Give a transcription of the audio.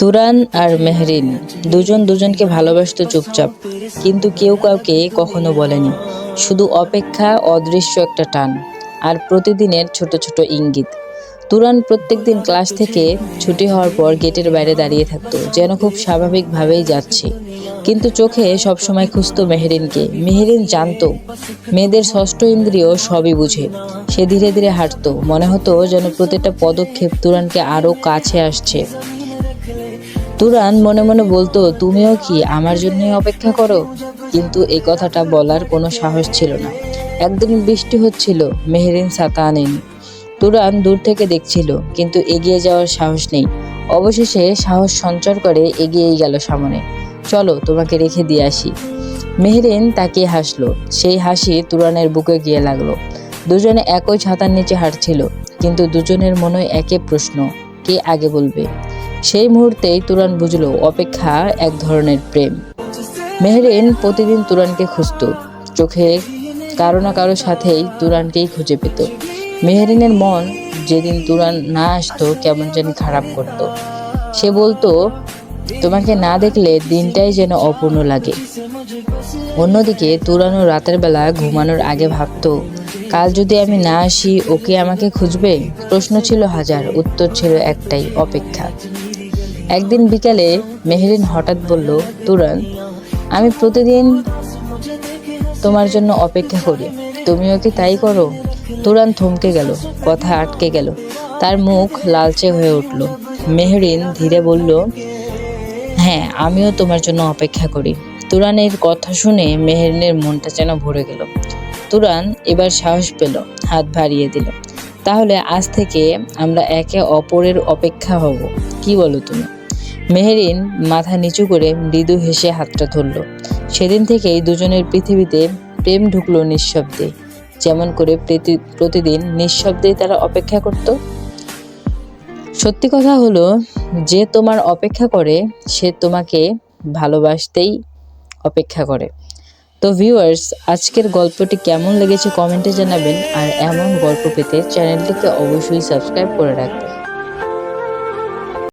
তুরান আর মেহরিন দুজন দুজনকে ভালোবাসত চুপচাপ, কিন্তু কেউ কাউকে কখনো বলেনি। শুধু অপেক্ষা, অদৃশ্য একটা টান, আর প্রতিদিনের ছোট ছোট ইঙ্গিত। তুরান প্রত্যেকদিন ক্লাস থেকে ছুটি হওয়ার পর গেটের বাইরে দাঁড়িয়ে থাকতো, যেন খুব স্বাভাবিকভাবেই যাচ্ছে। কিন্তু চোখে সবসময় খুঁজতো মেহরিনকে। মেহরিন জানতো, মেয়েদের ষষ্ঠ ইন্দ্রিয় সবই বুঝে। সে ধীরে ধীরে হাঁটতো। মনে হতো যেন প্রতিটা পদক্ষেপ তুরানকে আরও কাছে আসছে। তুরান মনে মনে বলতো, তুমিও কি আমার জন্যই অপেক্ষা করো? কিন্তু এই কথাটা বলার কোনো সাহস ছিল না। একদিন বৃষ্টি হচ্ছিল, মেহেরিন ছাতা আনেনি। তুরান দূর থেকে দেখছিল, কিন্তু এগিয়ে যাওয়ার সাহস নেই। অবশেষে সাহস সঞ্চর করে এগিয়েই গেল সামনে। চলো, তোমাকে রেখে দিয়ে আসি। মেহরিন তাকে হাসলো। সেই হাসি তুরানের বুকে গিয়ে লাগল। দুজনে একই ছাতার নিচে হাঁটছিল, কিন্তু দুজনের মনে একে প্রশ্ন, কে আগে বলবে? সেই মুহূর্তেই তুরান বুঝলো অপেক্ষা এক ধরনের প্রেম। মেহরিন প্রতিদিন তুরানকে খুঁজত। চোখে কারও না কারও সাথেই তুরানকেই খুঁজে পেত। মেহরিনের মন যেদিন তুরান না আসতো কেমন জানি খারাপ করত। সে বলতো, তোমাকে না দেখলে দিনটাই যেন অপূর্ণ লাগে। অন্যদিকে, তুরানো রাতের বেলা ঘুমানোর আগে ভাবতো, কাল যদি আমি না আসি, ওকে আমাকে খুঁজবে? প্রশ্ন ছিল হাজার, উত্তর ছিল একটাই, অপেক্ষা। একদিন বিকালে মেহরিন হঠাৎ বলল, তুরান, আমি প্রতিদিন তোমার জন্য অপেক্ষা করি। তুমিও কি তাই করো? তুরান থমকে গেল, কথা আটকে গেল। তার মুখ লালচে হয়ে উঠল। মেহরিন ধীরে বলল হ্যাঁ আমিও তোমার জন্য অপেক্ষা করি। তুরানের কথা শুনে মেহরিনের মনটা যেন ভরে গেল। তুরান এবার সাহস পেল, হাত বাড়িয়ে দিল। তাহলে আজ থেকে আমরা একে অপরের অপেক্ষা হব, কি বলো তুমি? মেহরিন মাথা নিচু করে মৃদু হেসে হাতটা ধরল। সেদিন থেকেই দুজনের পৃথিবীতে প্রেম ঢুকলো নিঃশব্দে। যেমন করে প্রতি- প্রতিদিন নিঃশব্দেই তারা অপেক্ষা করত। সত্যি কথা হলো, যে তোমার অপেক্ষা করে, সে তোমাকে ভালোবাসতেই অপেক্ষা করে। তো ভিউয়ার্স আজকের গল্পটি কেমন লেগেছে কমেন্টে জানাবেন, আর এমন গল্প পেতে চ্যানেলটিকে অবশ্যই সাবস্ক্রাইব করে রাখবেন।